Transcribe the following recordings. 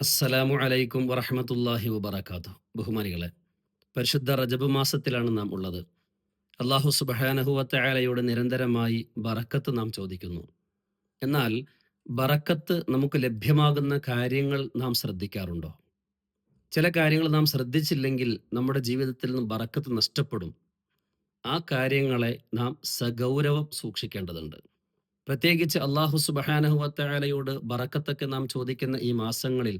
അസ്സലാമു അലൈക്കും വറഹമത്തല്ലാഹി വബർക്കാത്തു ബഹുമാനികളെ പരിശുദ്ധ റജബ് മാസത്തിലാണ് നാം ഉള്ളത്. അള്ളാഹു സുബഹാനഹുവത്തയാലയോട് നിരന്തരമായി ബറക്കത്ത് നാം ചോദിക്കുന്നു. എന്നാൽ ബറക്കത്ത് നമുക്ക് ലഭ്യമാകുന്ന കാര്യങ്ങൾ നാം ശ്രദ്ധിക്കാറുണ്ടോ? ചില കാര്യങ്ങൾ നാം ശ്രദ്ധിച്ചില്ലെങ്കിൽ നമ്മുടെ ജീവിതത്തിൽ നിന്ന് ബറക്കത്ത് നഷ്ടപ്പെടും. ആ കാര്യങ്ങളെ നാം സഗൗരവം സൂക്ഷിക്കേണ്ടതുണ്ട്. പ്രത്യേകിച്ച് അള്ളാഹു സുബഹാനഹുവത്തയാലയോട് ബറക്കത്തൊക്കെ നാം ചോദിക്കുന്ന ഈ മാസങ്ങളിൽ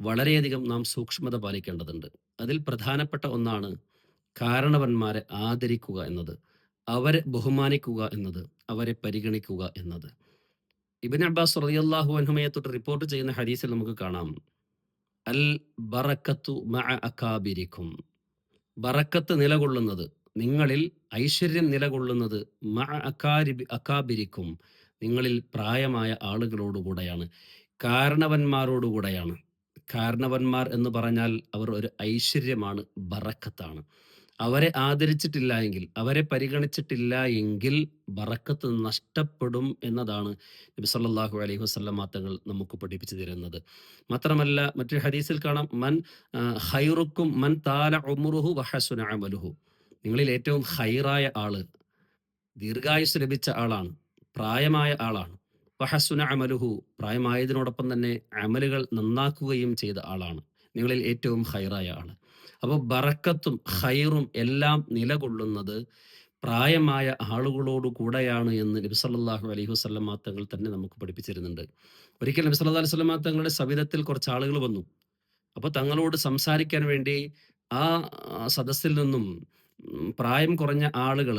വളരെയധികം നാം സൂക്ഷ്മത പാലിക്കേണ്ടതുണ്ട്. അതിൽ പ്രധാനപ്പെട്ട ഒന്നാണ് കാരണവന്മാരെ ആദരിക്കുക എന്നത് അവരെ ബഹുമാനിക്കുക എന്നത് അവരെ പരിഗണിക്കുക എന്നത്. ഇബിൻ അബ്ബാസ് റളിയല്ലാഹു അൻഹുമയെ തൊട്ട് റിപ്പോർട്ട് ചെയ്യുന്ന ഹദീസിൽ നമുക്ക് കാണാം. അൽ ബറക്കത്തു മഅ ബറക്കത്ത് നിലകൊള്ളുന്നത് നിങ്ങളിൽ ഐശ്വര്യം നിലകൊള്ളുന്നത് മഅ നിങ്ങളിൽ പ്രായമായ ആളുകളോടുകൂടെയാണ് കാരണവന്മാരോടുകൂടെയാണ് കാരണവന്മാർ എന്ന് പറഞ്ഞാൽ അവർ ഒരു ഐശ്വര്യമാണ് ബറക്കത്താണ്. അവരെ ആദരിച്ചിട്ടില്ല എങ്കിൽ അവരെ പരിഗണിച്ചിട്ടില്ല എങ്കിൽ ബറക്കത്ത് നഷ്ടപ്പെടും എന്നതാണ് നബി സല്ലല്ലാഹു അലൈഹി വസല്ലം തങ്ങൾ നമുക്ക് പഠിപ്പിച്ചു തരുന്നത്. മാത്രമല്ല മറ്റൊരു ഹദീസിൽ കാണാം മൻ ഹൈറുക്കും മൻ താല ഉമുറുഹു വഹസുന അമലുഹു. നിങ്ങളിൽ ഏറ്റവും ഹൈറായ ആൾ ദീർഘായുസ് ലഭിച്ച ആളാണ്. പ്രായമായ ആളാണ്. വഹസുന അമലുഹു പ്രായമായതിനോടൊപ്പം തന്നെ അമലുകൾ നന്നാക്കുകയും ചെയ്ത ആളാണ്. നിങ്ങളിൽ ഏറ്റവും ഹൈറായ ആൾ. അപ്പോൾ ബറക്കത്തും ഹൈറും എല്ലാം നിലകൊള്ളുന്നത് പ്രായമായ ആളുകളോട് കൂടെയാണ് എന്ന് നബി സല്ലല്ലാഹു അലൈഹി വസല്ലം തങ്ങൾ തന്നെ നമുക്ക് പഠിപ്പിച്ചിരുന്നുണ്ട്. ഒരിക്കൽ നബി സല്ലല്ലാഹു അലൈഹി വസല്ലം തങ്ങളുടെ സവിധത്തിൽ കുറച്ച് ആളുകൾ വന്നു. അപ്പോൾ തങ്ങളോട് സംസാരിക്കാൻ വേണ്ടി ആ സദസ്സിൽ നിന്നും പ്രായം കുറഞ്ഞ ആളുകൾ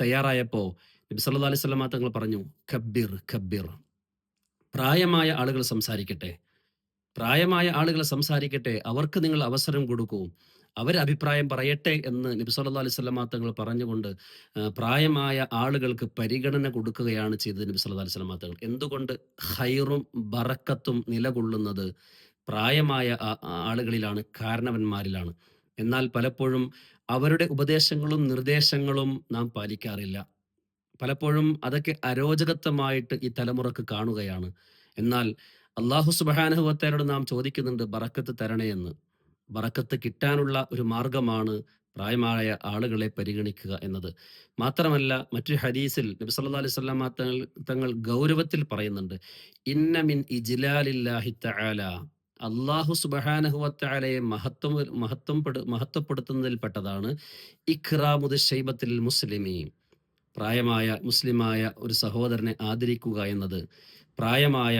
തയ്യാറായപ്പോൾ നബി സല്ലല്ലാഹു അലൈഹി തങ്ങൾ പറഞ്ഞു കബീർ കബീർ. പ്രായമായ ആളുകൾ സംസാരിക്കട്ടെ. പ്രായമായ ആളുകൾ സംസാരിക്കട്ടെ. അവർക്ക് നിങ്ങൾ അവസരം കൊടുക്കൂ. അവർ അഭിപ്രായം പറയട്ടെ എന്ന് നബി സല്ലല്ലാഹു അലൈഹി തങ്ങൾ പറഞ്ഞുകൊണ്ട് പ്രായമായ ആളുകൾക്ക് പരിഗണന കൊടുക്കുകയാണ് ചെയ്തത് നബി സല്ലല്ലാഹു അലൈഹി തങ്ങൾ. എന്തുകൊണ്ട്? ഹൈറും ബറക്കത്തും നിലകൊള്ളുന്നത് പ്രായമായ ആളുകളിലാണ് കാരണവന്മാരിലാണ്. എന്നാൽ പലപ്പോഴും അവരുടെ ഉപദേശങ്ങളും നിർദ്ദേശങ്ങളും നാം പാലിക്കാറില്ല. പലപ്പോഴും അതൊക്കെ അരോചകത്വമായിട്ട് ഈ തലമുറയ്ക്ക് കാണുകയാണ്. എന്നാൽ അള്ളാഹു സുബാനഹുവത്തേനോട് നാം ചോദിക്കുന്നുണ്ട് ബറക്കത്ത് തരണേ എന്ന്. ബറക്കത്ത് കിട്ടാനുള്ള ഒരു മാർഗമാണ് പ്രായമായ ആളുകളെ പരിഗണിക്കുക എന്നത്. മാത്രമല്ല മറ്റൊരു ഹദീസിൽ നബി സല്ലു അലൈഹി സ്വലാം തങ്ങൾ തങ്ങൾ ഗൗരവത്തിൽ പറയുന്നുണ്ട് ഇന്നമിൻ തആല. അള്ളാഹു സുബഹാനഹുവത്തയാലയെ മഹത്വം മഹത്വം മഹത്വപ്പെടുത്തുന്നതിൽപ്പെട്ടതാണ് ഇഖ്റാമുദ് ഷൈബത്തിൽ മുസ്ലിമീ പ്രായമായ മുസ്ലിമായ ഒരു സഹോദരനെ ആദരിക്കുക എന്നത് പ്രായമായ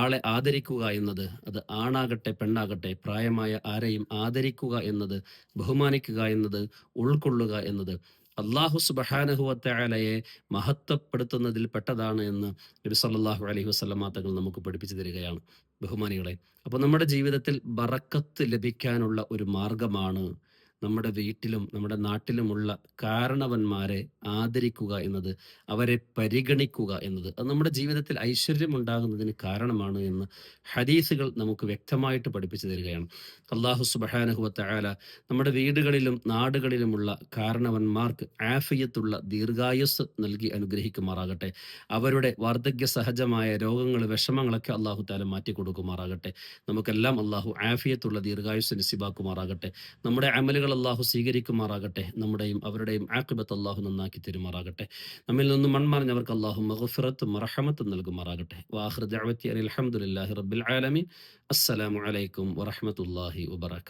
ആളെ ആദരിക്കുക എന്നത് അത് ആണാകട്ടെ പെണ്ണാകട്ടെ പ്രായമായ ആരെയും ആദരിക്കുക എന്നത് ബഹുമാനിക്കുക എന്നത് ഉൾക്കൊള്ളുക എന്നത് അള്ളാഹു സുബഹാനഹുവത്തയാലയെ മഹത്വപ്പെടുത്തുന്നതിൽ പെട്ടതാണ് എന്ന് നബി സല്ലല്ലാഹു അലൈഹി തങ്ങൾ നമുക്ക് പഠിപ്പിച്ചു തരികയാണ്. ബഹുമാനികളെ അപ്പോൾ നമ്മുടെ ജീവിതത്തിൽ ബറക്കത്ത് ലഭിക്കാനുള്ള ഒരു മാർഗമാണ് നമ്മുടെ വീട്ടിലും നമ്മുടെ നാട്ടിലുമുള്ള കാരണവന്മാരെ ആദരിക്കുക എന്നത് അവരെ പരിഗണിക്കുക എന്നത് അത് നമ്മുടെ ജീവിതത്തിൽ ഐശ്വര്യം ഉണ്ടാകുന്നതിന് കാരണമാണ് എന്ന് ഹദീസുകൾ നമുക്ക് വ്യക്തമായിട്ട് പഠിപ്പിച്ചു തരികയാണ്. അള്ളാഹു സുബഹാനഹുവത്ത ആല നമ്മുടെ വീടുകളിലും നാടുകളിലുമുള്ള കാരണവന്മാർക്ക് ആഫിയത്തുള്ള ദീർഘായുസ് നൽകി അനുഗ്രഹിക്കുമാറാകട്ടെ. അവരുടെ വാർദ്ധക്യ സഹജമായ രോഗങ്ങൾ വിഷമങ്ങളൊക്കെ അള്ളാഹു താല മാറ്റി കൊടുക്കുമാറാകട്ടെ. നമുക്കെല്ലാം അള്ളാഹു ആഫിയത്തുള്ള ദീർഘായുസ് നിസിബാക്കുമാറാകട്ടെ. നമ്മുടെ അമലുകൾ അള്ളാഹു സ്വീകരിക്കുമാറാകട്ടെ. നമ്മുടെയും അവരുടെയും ആക്കിബത്ത് അള്ളാഹു നന്നാക്കി തരുമാറാകട്ടെ. നമ്മിൽ നിന്നും മൺമറിഞ്ഞവർക്ക് അള്ളാഹു മഹഫിറത്തും മറഹമത്തും നൽകുമാറാകട്ടെ. വാഹൃദ് അലഹമുല്ലാഹി റബ്ബിൽ ആലമീൻ. അസ്സലാമു അലൈക്കും വറഹമത്തല്ലാഹി വബർക്കാത്തു